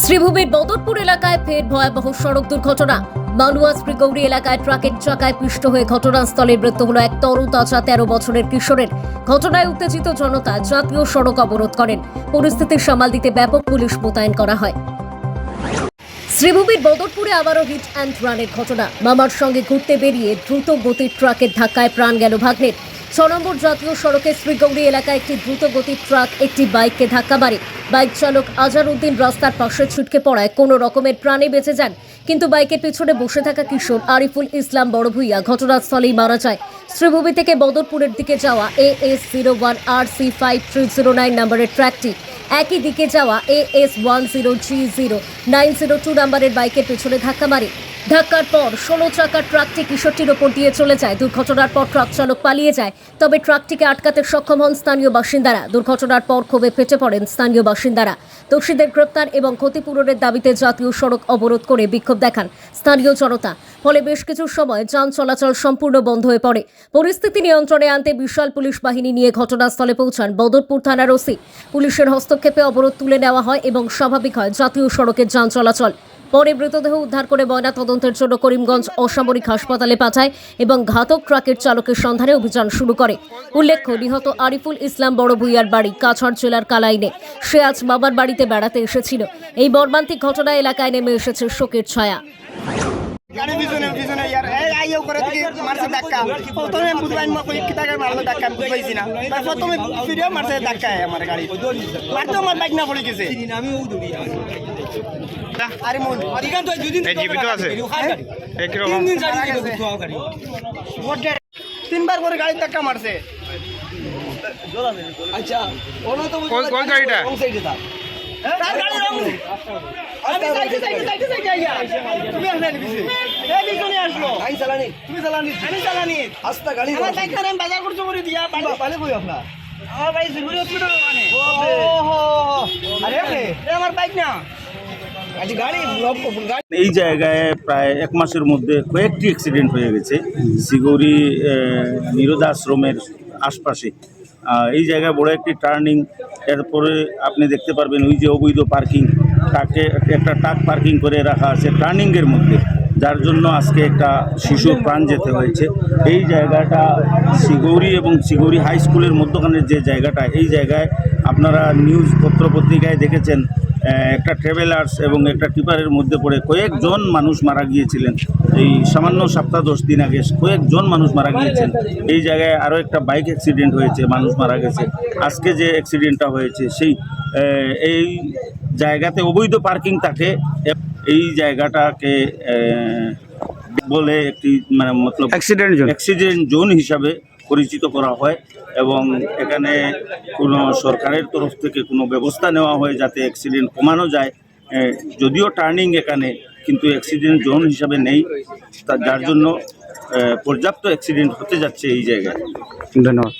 শ্রীভূমির বদরপুর এলাকায় ফের ভয়াবহ সড়ক দুর্ঘটনা। মালুয়া শ্রীগৌরী এলাকায় ট্রাকের চাকায় পিষ্ট হয়ে ঘটনাস্থলে মৃত্যু হল এক তরুতাজা তেরো বছরের কিশোরের। ঘটনায় উত্তেজিত জনতা জাতীয় সড়ক অবরোধ করেন। পরিস্থিতি সামাল দিতে ব্যাপক পুলিশ মোতায়েন করা হয়। শ্রীভূমির বদরপুরে আবারও হিট অ্যান্ড রানের ঘটনা। মামার সঙ্গে ঘুরতে বেরিয়ে দ্রুত গতির ট্রাকের ধাক্কায় প্রাণ গেল ভাগ্নের। ছ নম্বর জাতীয় সড়কে শ্রীগৌরী এলাকায় একটি দ্রুত গতির ট্রাক, একটি বাইককে ধাক্কা মারে। বাইক চালক আজার উদ্দিন রাস্তার পাশে ছিটকে পড়ায়। কোনো রকমের প্রাণে বেঁচে যান, কিন্তু বাইকের পিছনে বসে থাকা কিশোর আরিফুল ইসলাম বড় ভুইয়া ঘটনাস্থলেই মারা যায়। শ্রীভূমি থেকে বদরপুরের দিকে যাওয়া A S zero one R C five three zero nine নম্বরের ট্র্যাকটি, একই দিকে যাওয়া A S one zero G zero nine zero two নম্বরের বাইকের পেছনে ধাক্কা মারে। ধাক্কার পর ষোলো চাকার ট্রাকটি কিশোরটির ওপর দিয়ে চলে যায়। দুর্ঘটনার পর ট্রাক চালক পালিয়ে যায়, তবে ট্রাকটিকে আটকাতে সক্ষম হন স্থানীয় বাসিন্দারা। দুর্ঘটনার পর ক্ষোভে ফেটে পড়েন স্থানীয় বাসিন্দারা। দোষীদের গ্রেপ্তার এবং ক্ষতিপূরণের দাবিতে জাতীয় সড়ক অবরোধ করে বিক্ষোভ দেখান স্থানীয় জনতা। ফলে বেশ কিছু সময় যান চলাচল সম্পূর্ণ বন্ধ হয়ে পড়ে। পরিস্থিতি নিয়ন্ত্রণে আনতে বিশাল পুলিশ বাহিনী নিয়ে ঘটনাস্থলে পৌঁছান বদরপুর থানার ওসি। পুলিশের হস্তক্ষেপে অবরোধ তুলে নেওয়া হয় এবং স্বাভাবিক হয় জাতীয় সড়কের যান চলাচল। পরে মৃতদেহ উদ্ধার করে ময়না তদন্তের জন্য করিমগঞ্জ অসামরিক হাসপাতালে পাঠায় এবং ঘাতক ট্রাকের চালকের সন্ধানে অভিযান শুরু করে। উল্লেখ্য, নিহত আরিফুল ইসলাম বড় ভুইয়ার বাড়ি, কাছাড় জেলার কালাইনে। সে আজ বাবার বাড়িতে বেড়াতে এসেছিল। এই মর্মান্তিক ঘটনা এলাকায় নেমে এসেছে শোকের ছায়া। গাড়ি পিছনে পিছনে ইয়ার এই আইও করে দিকে মারছে ধাক্কা। প্রথমে বুঝবাই মা কই কি টাকা মারলো ধাক্কা আমি বুঝবাইছি না তার প্রথমে ফিরে মারছে ধাক্কা আমার গাড়ি মারতে আমার বাইক না পড়ে গেছে। আরে মন। দুদিন জীবিত আছে? একরকম তিন দিন গাড়ি। তিনবার করে গাড়ি ধাক্কা মারছে আচ্ছা। ওনা তো কোন কোন গাড়িটা? রং সাইডে তার গাড়ি রং। আমি সাইডে সাইডে সাইডে সাইডে আইয়া। তুমি আসলে পিছে। এই পিছনে আসলো। আইন চালানি। তুমি চালানি। আমি চালানি। আস্তা গাড়ি আমার বাইক আমি বাজার করতে করে দিয়া পানি পালে কই আপনার? আমার বাইক সিগুরি হসপিটাল মানে ওহো। আরে এ আমার বাইক না। গাড়ি রব গাড়ি এই জায়গায় প্রায় এক মাসের মধ্যে কয়েকটি অ্যাক্সিডেন্ট হয়ে গেছে। সিগৌরি নিরোধাশ্রমের আশপাশে। এই জায়গায় বড় একটি টার্নিং এরপরে আপনি দেখতে পারবেন ওই যে অবৈধ পার্কিং তাকে একটা ট্রাক পার্কিং করে রাখা আছে টার্নিংয়ের মধ্যে, যার জন্য আজকে একটা শিশুর প্রাণ যেতে হয়েছে। এই জায়গাটা শিগৌরি এবং শিগৌরি হাই স্কুলের মধ্যখানের যে জায়গাটা, এই জায়গায় আপনারা নিউজ পত্র পত্রিকায় দেখেছেন একটা ট্রাভেলার্স এবং একটা টিপারের মধ্যে পড়ে কয়েকজন মানুষ মারা গিয়েছিলেন। এই সামান্য সপ্তাহ দশ দিন আগে কয়েকজন মানুষ মারা গিয়েছেন। এই জায়গায় আরও একটা বাইক অ্যাক্সিডেন্ট হয়েছে মানুষ মারা গেছে। আজকে যে অ্যাক্সিডেন্টটা হয়েছে সেই এই জায়গাতে অবৈধ পার্কিং থাকে এই জায়গাটাকে বলে একটি মানে মতলব অ্যাক্সিডেন্ট জোন অ্যাক্সিডেন্ট জোন হিসাবে পরিচিত করা হয় এবং এখানে কোনো সরকারের তরফ থেকে কোনো ব্যবস্থা নেওয়া হয় যাতে অ্যাক্সিডেন্ট কমানো যায়। যদিও টার্নিং এখানে, কিন্তু অ্যাক্সিডেন্ট জোন হিসাবে নেই। তা, যার জন্য পর্যাপ্ত অ্যাক্সিডেন্ট হতে যাচ্ছে এই জায়গায়। ধন্যবাদ।